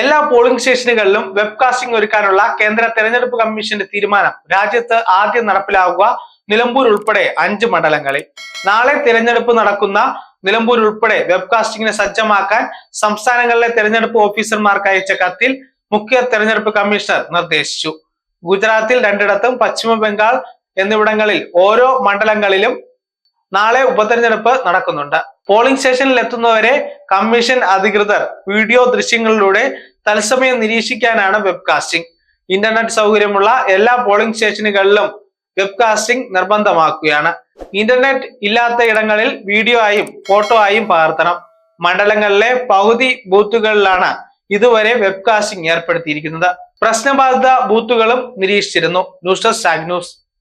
എല്ലാ പോളിംഗ് സ്റ്റേഷനുകളിലും വെബ്കാസ്റ്റിംഗ് ഒരുക്കാനുള്ള കേന്ദ്ര തെരഞ്ഞെടുപ്പ് കമ്മീഷന്റെ തീരുമാനം രാജ്യത്ത് ആദ്യം നടപ്പിലാവുക നിലമ്പൂർ ഉൾപ്പെടെ അഞ്ച് മണ്ഡലങ്ങളിൽ. നാളെ തിരഞ്ഞെടുപ്പ് നടക്കുന്ന നിലമ്പൂർ ഉൾപ്പെടെ വെബ്കാസ്റ്റിംഗിനെ സജ്ജമാക്കാൻ സംസ്ഥാനങ്ങളിലെ തെരഞ്ഞെടുപ്പ് ഓഫീസർമാർക്ക് അയച്ച കത്തിൽ മുഖ്യ തെരഞ്ഞെടുപ്പ് കമ്മീഷണർ നിർദ്ദേശിച്ചു. ഗുജറാത്തിൽ രണ്ടിടത്തും പശ്ചിമ ബംഗാൾ എന്നിവിടങ്ങളിൽ ഓരോ മണ്ഡലങ്ങളിലും നാളെ ഉപതെരഞ്ഞെടുപ്പ് നടക്കുന്നുണ്ട്. പോളിംഗ് സ്റ്റേഷനിൽ എത്തുന്നവരെ കമ്മീഷൻ അധികൃതർ വീഡിയോ ദൃശ്യങ്ങളിലൂടെ തത്സമയം നിരീക്ഷിക്കാനാണ് വെബ്കാസ്റ്റിംഗ്. ഇന്റർനെറ്റ് സൗകര്യമുള്ള എല്ലാ പോളിംഗ് സ്റ്റേഷനുകളിലും വെബ്കാസ്റ്റിംഗ് നിർബന്ധമാക്കുകയാണ്. ഇന്റർനെറ്റ് ഇല്ലാത്ത ഇടങ്ങളിൽ വീഡിയോ ആയും ഫോട്ടോ ആയും പകർത്തണം. മണ്ഡലങ്ങളിലെ പകുതി ബൂത്തുകളിലാണ് ഇതുവരെ വെബ്കാസ്റ്റിംഗ് ഏർപ്പെടുത്തിയിരിക്കുന്നത്. പ്രശ്നബാധിത ബൂത്തുകളും നിരീക്ഷിച്ചിരുന്നു. News desk news.